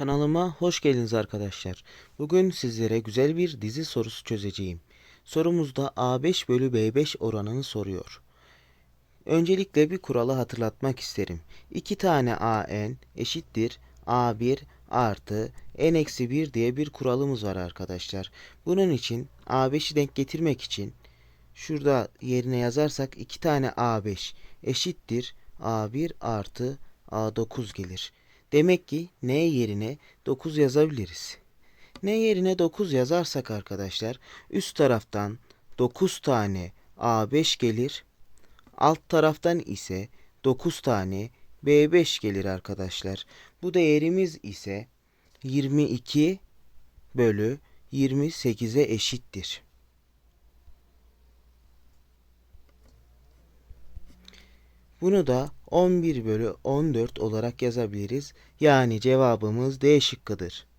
Kanalıma hoş geldiniz arkadaşlar. Bugün sizlere güzel bir dizi sorusu çözeceğim. Sorumuzda A5 bölü B5 oranını soruyor. Öncelikle bir kuralı hatırlatmak isterim. 2 tane AN eşittir A1 artı N-1 diye bir kuralımız var arkadaşlar. Bunun için A5'i denk getirmek için şurada yerine yazarsak 2 tane A5 eşittir A1 artı A9 gelir. Demek ki N yerine 9 yazabiliriz. N yerine 9 yazarsak arkadaşlar üst taraftan 9 tane A5 gelir. Alt taraftan ise 9 tane B5 gelir arkadaşlar. Bu değerimiz ise 22 bölü 28'e eşittir. Bunu da 11 bölü 14 olarak yazabiliriz. Yani cevabımız D şıkkıdır.